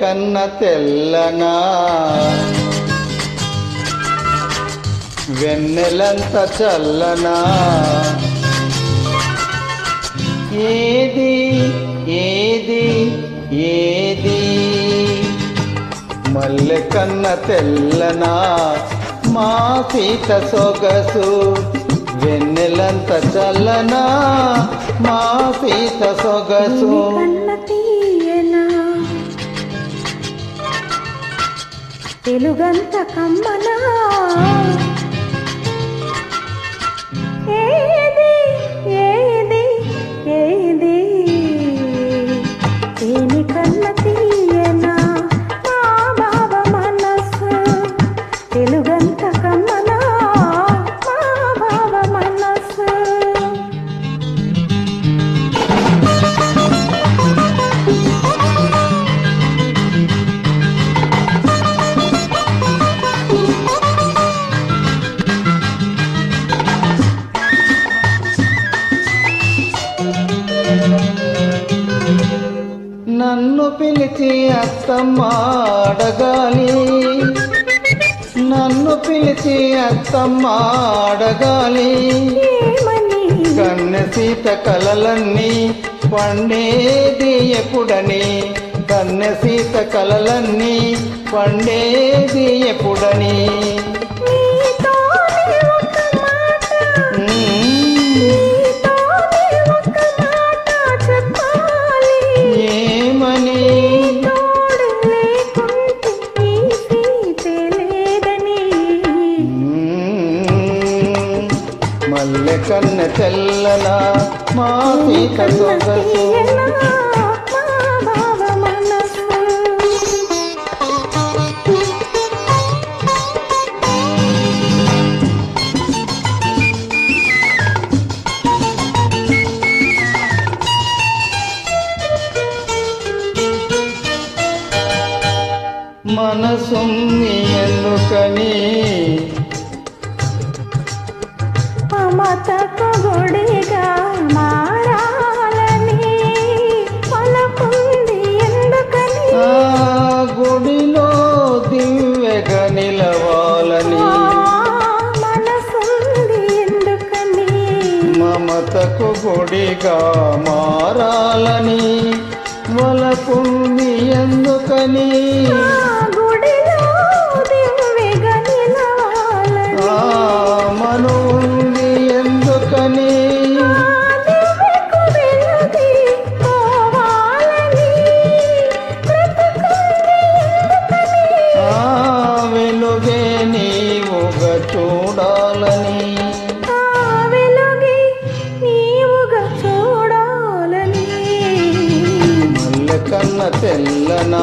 కన్న తెల్లనా? వెన్నెలంత చల్లనా? ఏది ఏది ఏది? మల్లె కన్న తెల్లనా? మా సీత సొగసు వెన్నెలంత చల్లనా? మా సీత సొగసు తెలుగంత కమ్మనా? పిలిచి అత్తమ్మ అడగాలి నన్ను పిలిచి అత్తమ్మ అడగాలి కన్న సీత కలలన్నీ పండేది ఎప్పుడని కన్నె సీత కలలన్నీ పండేది ఎప్పుడని మల్లె కన్న తెల్లనా మా సీత సొగసు తీయనా మా బావ మనసు మమతకు గుడిగా మారాలని వలపుంది ఎందుకని తెల్లనా